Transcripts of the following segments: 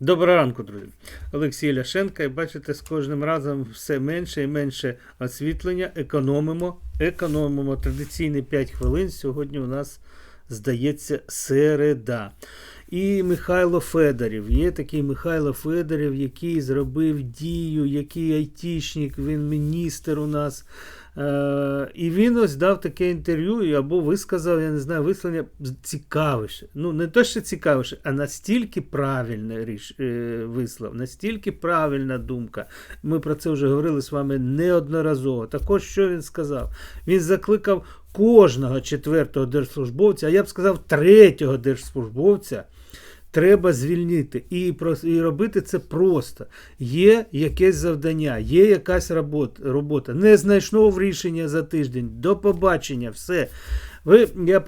Доброго ранку, друзі. Олексій Ляшенко, і бачите, з кожним разом все менше і менше освітлення. Економимо, економимо. Традиційні 5 хвилин. Сьогодні у нас, здається, середа. І Михайло Федорів. Є такий Михайло Федорів, який зробив дію, який айтішник, він міністр у нас. Е, і він ось дав таке інтерв'ю, або висказав, я не знаю, висловлення цікавіше. Ну, не то, що цікавіше, а настільки правильне ріш, е, вислов, настільки правильна думка. Ми про це вже говорили з вами неодноразово. Також що він сказав? Він закликав кожного четвертого держслужбовця, а я б сказав, третього держслужбовця. Треба звільнити і і робити це просто. Є якесь завдання, є якась робота. Не знайшов рішення за тиждень. До побачення, все. Ви, я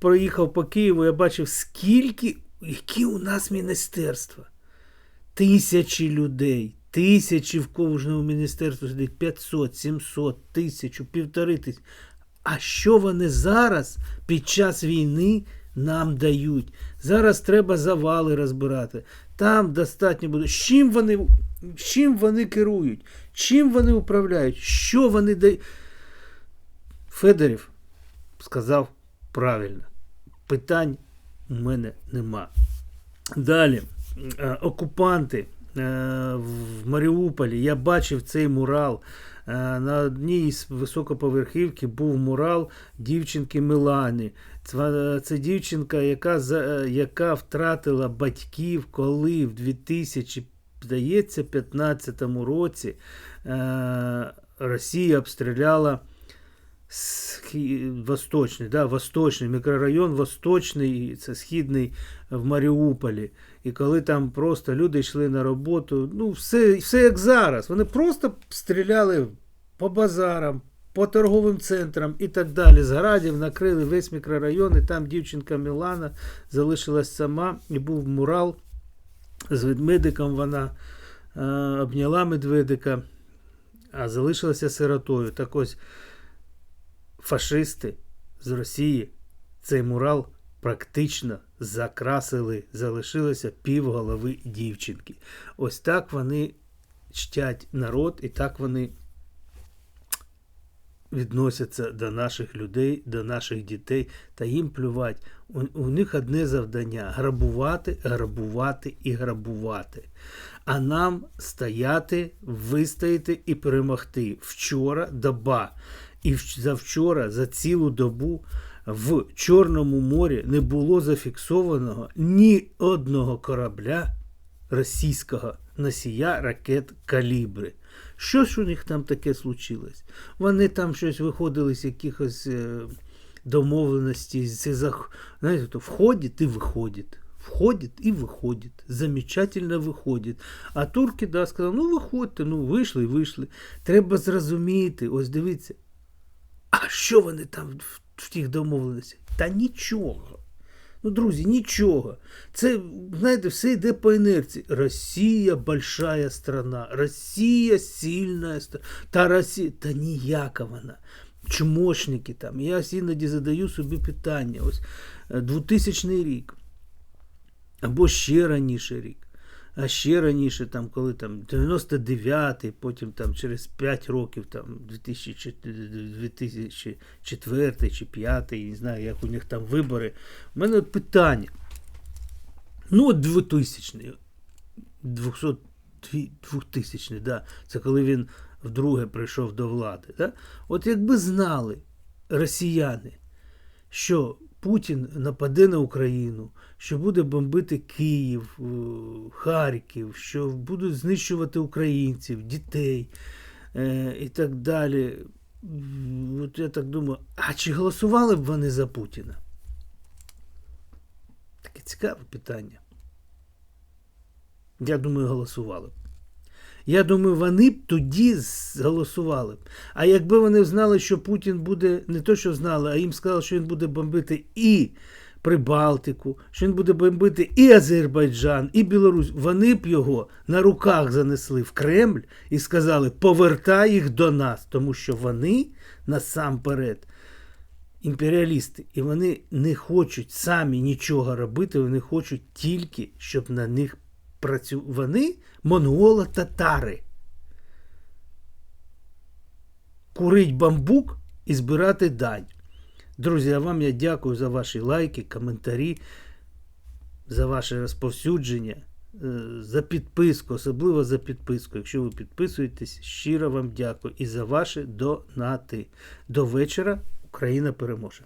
проїхав по Києву, я бачив, скільки, які у нас міністерства. Тисячі людей. Тисячі в кожному міністерстві сидить 500, 700, тисячу, півтори тисячі. А що вони зараз під час війни нам дають? Зараз треба завали розбирати. Там достатньо буде. З чим вони, з чим вони керують? Чим вони управляють? Що вони дають? Федорів сказав правильно. Питань у мене нема. Далі. Е, Окупанти е, в Маріуполі. Я бачив цей мурал. Е, На одній з високоповерхівки був мурал дівчинки Милани. Це, дівчинка, яка, яка втратила батьків, коли в 2000, здається, 15 році е, Росія обстріляла Восточний, да, Восточний мікрорайон Восточний, це східний в Маріуполі. І коли там просто люди йшли на роботу, ну все, все як зараз. Вони просто стріляли по базарам, по торговим центрам і так далі. З градів накрили весь мікрорайон, і там дівчинка Мілана залишилась сама, і був мурал з ведмедиком. Вона е, обняла медведика, а залишилася сиротою. Так ось фашисти з Росії цей мурал практично закрасили, залишилося півголови дівчинки. Ось так вони чтять народ, і так вони відносяться до наших людей, до наших дітей, та їм плювать. У, у них одне завдання грабувати, грабувати і грабувати. А нам стояти, вистояти і перемогти. Вчора доба. І завчора, за цілу добу в Чорному морі не було зафіксованого ні одного корабля російського носія ракет калібри. Що ж у них там таке случилось? Вони там щось виходили з якихось е, домовленостей, знаєте, то входить і виходить. Входить і виходить. Замечательно виходить. А турки да, сказали, ну виходьте, ну вийшли вийшли. Треба зрозуміти, ось дивіться, а що вони там в, в тих домовленостях? Та нічого. Ну, друзі, нічого. Це, знаєте, все йде по інерції. Росія большая страна, Росія сильна страна. Та Росія, та ніяка вона. Чмошники там. Я іноді задаю собі питання. Ось е, 2000 рік. Або ще раніше рік. А ще раніше, там, коли там 99-й, потім там через 5 років, там 2004 2004 чи 5, не знаю, як у них там вибори. У мене питання. Ну, от 2000 200 2000 да, це коли він вдруге прийшов до влади. Да? От якби знали росіяни, що Путін нападе на Україну, що буде бомбити Київ, е, Харків, що будуть знищувати українців, дітей е, і так далі. От я так думаю, а чи голосували б вони за Путіна? Таке цікаве питання. Я думаю, голосували б. Я думаю, вони б тоді голосували. А якби вони знали, що Путін буде не то, що знали, а їм сказали, що він буде бомбити і Прибалтику, що він буде бомбити і Азербайджан, і Білорусь, вони б його на руках занесли в Кремль і сказали: повертай їх до нас, тому що вони насамперед імперіалісти, і вони не хочуть самі нічого робити, вони хочуть тільки, щоб на них працю... вони монголо-татари. Курить бамбук і збирати дань. Друзі, а вам я дякую за ваші лайки, коментарі, за ваше розповсюдження, е, за підписку, особливо за підписку. Якщо ви підписуєтесь, щиро вам дякую і за ваші донати. До вечора Україна переможе.